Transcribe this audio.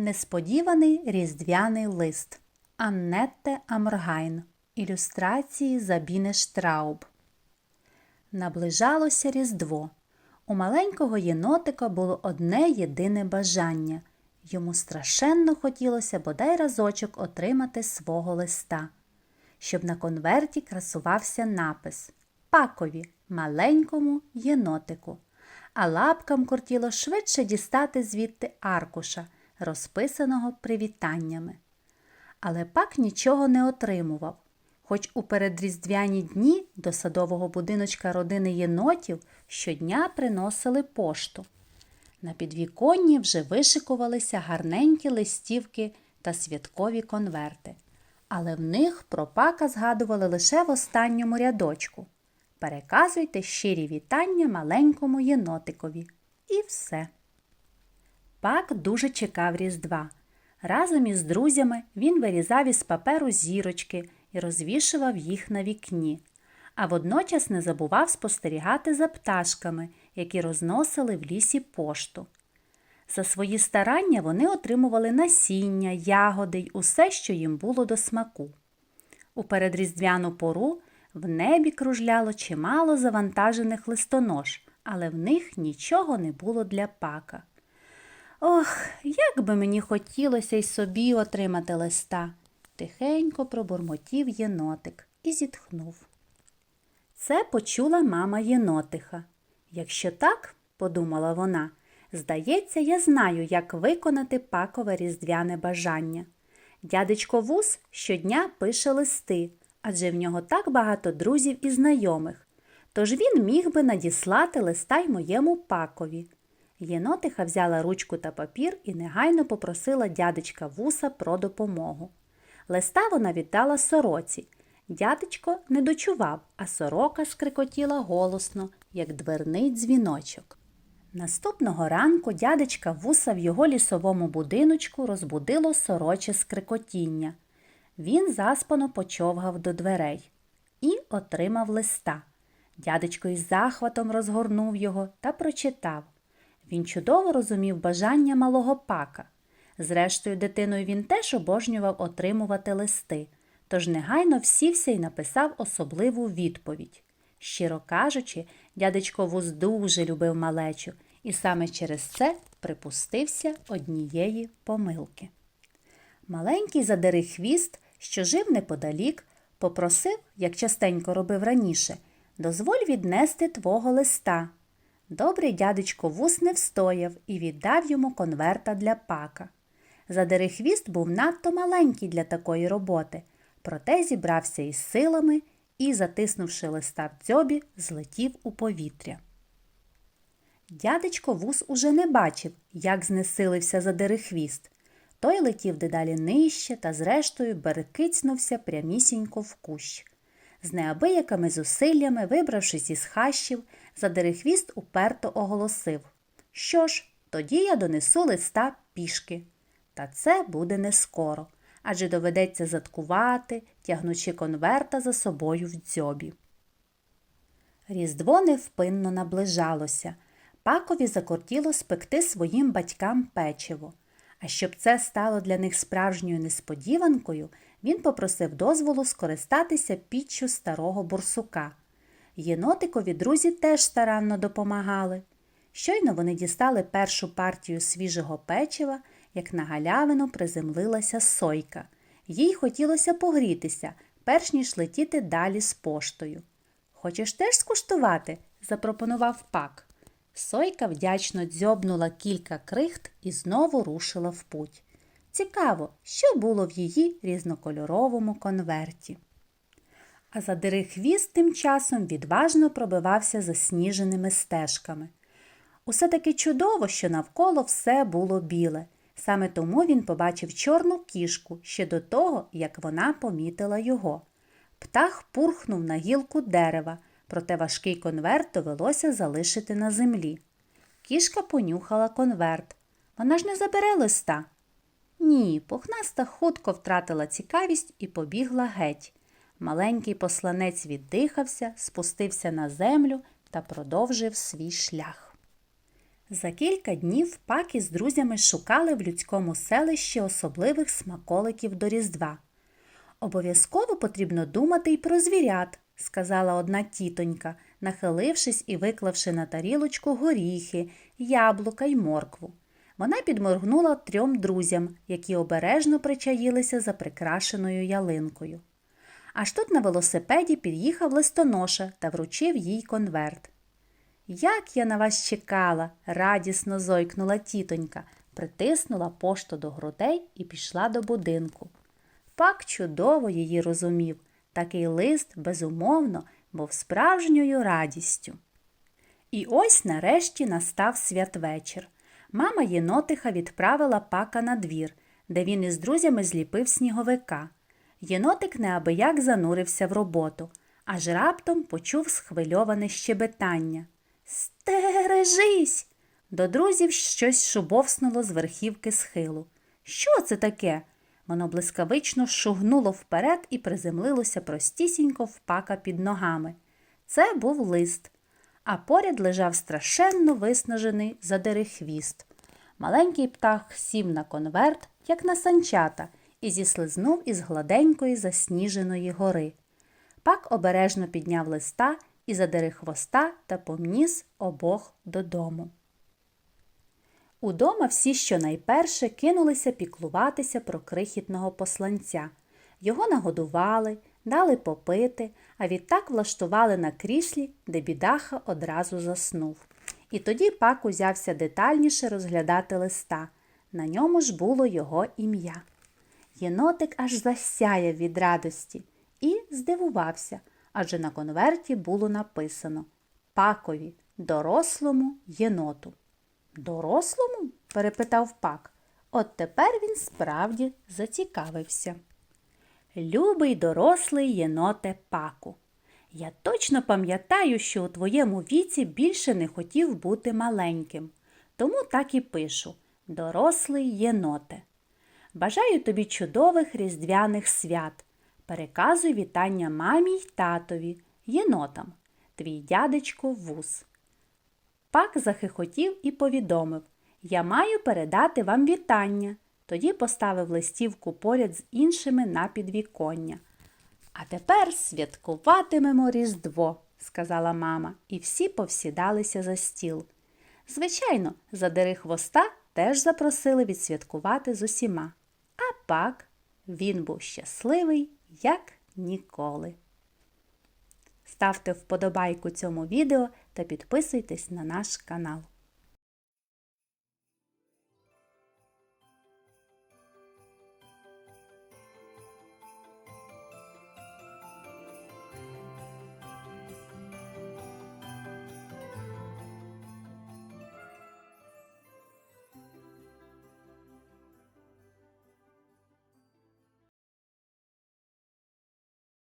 Несподіваний різдвяний лист Аннетте Амргайн. Ілюстрації Забіне Штрауб. Наближалося Різдво. У маленького єнотика було одне єдине бажання. Йому страшенно хотілося бодай разочок отримати свого листа, щоб на конверті красувався напис Пакові, маленькому єнотику, а лапкам кортіло швидше дістати звідти аркуша, розписаного привітаннями. Але пак нічого не отримував. Хоч у передріздвяні дні до садового будиночка родини єнотів щодня приносили пошту. На підвіконні вже вишикувалися гарненькі листівки та святкові конверти, але в них про пака згадували лише в останньому рядочку. Переказуйте щирі вітання маленькому єнотикові. І все. Пак дуже чекав Різдва. Разом із друзями він вирізав із паперу зірочки і розвішував їх на вікні, а водночас не забував спостерігати за пташками, які розносили в лісі пошту. За свої старання вони отримували насіння, ягоди й усе, що їм було до смаку. У передріздвяну пору в небі кружляло чимало завантажених листонож, але в них нічого не було для пака. Ох, як би мені хотілося й собі отримати листа, тихенько пробурмотів єнотик і зітхнув. Це почула мама єнотиха. Якщо так, подумала вона, здається, я знаю, як виконати пакове різдвяне бажання. Дядечко Вус щодня пише листи, адже в нього так багато друзів і знайомих. Тож він міг би надіслати листа й моєму пакові. Єнотиха взяла ручку та папір і негайно попросила дядечка вуса про допомогу. Листа вона віддала сороці. Дядечко не дочував, а сорока скрикотіла голосно, як дверний дзвіночок. Наступного ранку дядечка вуса в його лісовому будиночку розбудило сороче скрикотіння. Він заспано почовгав до дверей і отримав листа. Дядечко із захватом розгорнув його та прочитав. Він чудово розумів бажання малого пака. Зрештою, дитиною він теж обожнював отримувати листи, тож негайно всівся і написав особливу відповідь. Щиро кажучи, дядечко Вуз дуже любив малечу і саме через це припустився однієї помилки. Маленький задери хвіст, що жив неподалік, попросив, як частенько робив раніше, дозволь віднести твого листа. Добрий дядечко вус не встояв і віддав йому конверта для пака. Задерехвіст був надто маленький для такої роботи, проте зібрався із силами і, затиснувши листа в дзьобі, злетів у повітря. Дядечко вус уже не бачив, як знесилився задерехвіст. Той летів дедалі нижче та, зрештою, берекицнувся прямісінько в кущ. З неабиякими зусиллями, вибравшись із хащів, задерехвіст уперто оголосив Що ж, тоді я донесу листа пішки. Та це буде не скоро, адже доведеться заткувати, тягнучи конверта за собою в дзьобі. Різдво невпинно наближалося. Пакові закортіло спекти своїм батькам печиво. А щоб це стало для них справжньою несподіванкою, він попросив дозволу скористатися піччю старого бурсука. Єнотикові друзі теж старанно допомагали. Щойно вони дістали першу партію свіжого печива, як на галявину приземлилася сойка. Їй хотілося погрітися, перш ніж летіти далі з поштою. Хочеш теж скуштувати? запропонував пак. Сойка вдячно дзьобнула кілька крихт і знову рушила в путь. Цікаво, що було в її різнокольоровому конверті. А задири хвіст тим часом відважно пробивався засніженими стежками. Усе таки чудово, що навколо все було біле. Саме тому він побачив чорну кішку ще до того, як вона помітила його. Птах пурхнув на гілку дерева, проте важкий конверт довелося залишити на землі. Кішка понюхала конверт. Вона ж не забере листа. Ні, пухнаста хутко втратила цікавість і побігла геть. Маленький посланець віддихався, спустився на землю та продовжив свій шлях. За кілька днів пак із друзями шукали в людському селищі особливих смаколиків до Різдва. Обов'язково потрібно думати й про звірят, сказала одна тітонька, нахилившись і виклавши на тарілочку горіхи, яблука й моркву. Вона підморгнула трьом друзям, які обережно причаїлися за прикрашеною ялинкою. Аж тут на велосипеді під'їхав листоноша та вручив їй конверт. Як я на вас чекала, радісно зойкнула тітонька, притиснула пошту до грудей і пішла до будинку. Пак чудово її розумів. Такий лист, безумовно, був справжньою радістю. І ось нарешті настав святвечір. Мама єнотиха відправила пака на двір, де він із друзями зліпив сніговика. Єнотик неабияк занурився в роботу, аж раптом почув схвильоване щебетання. Стережись! До друзів щось шубовснуло з верхівки схилу. Що це таке? Воно блискавично шугнуло вперед і приземлилося простісінько в пака під ногами. Це був лист, а поряд лежав страшенно виснажений задерехвіст. Маленький птах сів на конверт, як на санчата, і зіслизнув із гладенької засніженої гори. Пак обережно підняв листа і задери хвоста та помніс обох додому. Удома всі щонайперше кинулися піклуватися про крихітного посланця. Його нагодували, дали попити, а відтак влаштували на кріслі, де бідаха одразу заснув. І тоді пак узявся детальніше розглядати листа. На ньому ж було його ім'я. Єнотик аж засяяв від радості і здивувався, адже на конверті було написано Пакові, дорослому єноту. Дорослому? перепитав пак. От тепер він справді зацікавився. Любий дорослий єноте паку. Я точно пам'ятаю, що у твоєму віці більше не хотів бути маленьким. Тому так і пишу дорослий єноте. Бажаю тобі чудових різдвяних свят. Переказуй вітання мамі й татові, єнотам, твій дядечко вуз. Пак захихотів і повідомив Я маю передати вам вітання. Тоді поставив листівку поряд з іншими на підвіконня. А тепер святкуватимемо Різдво, сказала мама, і всі повсідалися за стіл. Звичайно, задери хвоста теж запросили відсвяткувати з усіма. А пак він був щасливий, як ніколи. Ставте вподобайку цьому відео та підписуйтесь на наш канал.